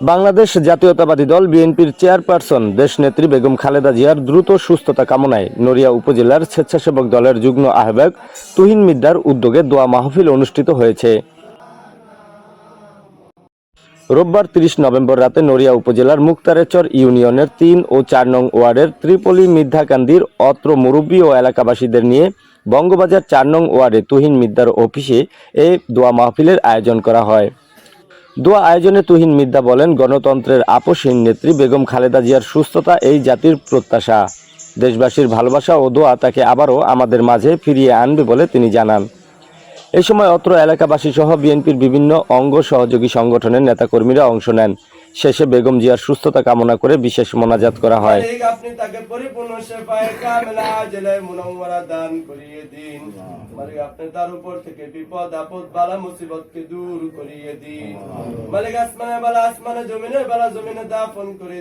বাংলাদেশ জাতীয়তাবাদী দল বিএনপির চেয়ারপারসন দেশনেত্রী বেগম খালেদা জিয়ার দ্রুত সুস্থতা কামনায় নড়িয়া উপজেলার স্বেচ্ছাসেবক দলের যুগ্ম আহ্বায়ক তুহিন মিদ্দার উদ্যোগে দোয়া মাহফিল অনুষ্ঠিত হয়েছে। রোববার তিরিশ নভেম্বর রাতে নড়িয়া উপজেলার মুক্তারেচর ইউনিয়নের তিন ও চার নং ওয়ার্ডের ত্রিপলি মিদ্ধাকান্দির অত্র মুরব্বী ও এলাকাবাসীদের নিয়ে বঙ্গবাজার চার নং ওয়ার্ডে তুহিন মিদ্দার অফিসে এ দোয়া মাহফিলের আয়োজন করা হয়। দোয়া আয়োজনে তুহিন মিদ্দা বলেন, গণতন্ত্রের আপসহীন নেত্রী বেগম খালেদা জিয়ার সুস্থতা এই জাতির প্রত্যাশা। দেশবাসীর ভালোবাসা ও দোয়া তাকে আবারও আমাদের মাঝে ফিরিয়ে আনবে বলে তিনি জানান। এ সময় অত্র এলাকাবাসী সহ বিএনপির বিভিন্ন অঙ্গ সহযোগী সংগঠনের নেতাকর্মীরা অংশ নেন। শেষে বেগম জিয়ার সুস্থতা কামনা করে বিশেষ মোনাজাত করা হয়। পরিপূর্ণ জেলায় দান করিয়ে দিন। মালিক, আপনি তার উপর থেকে বিপদ, আপদ, বালা দূর করিয়ে দিন। মালিক আসমানে বালা বালা জমিনে করে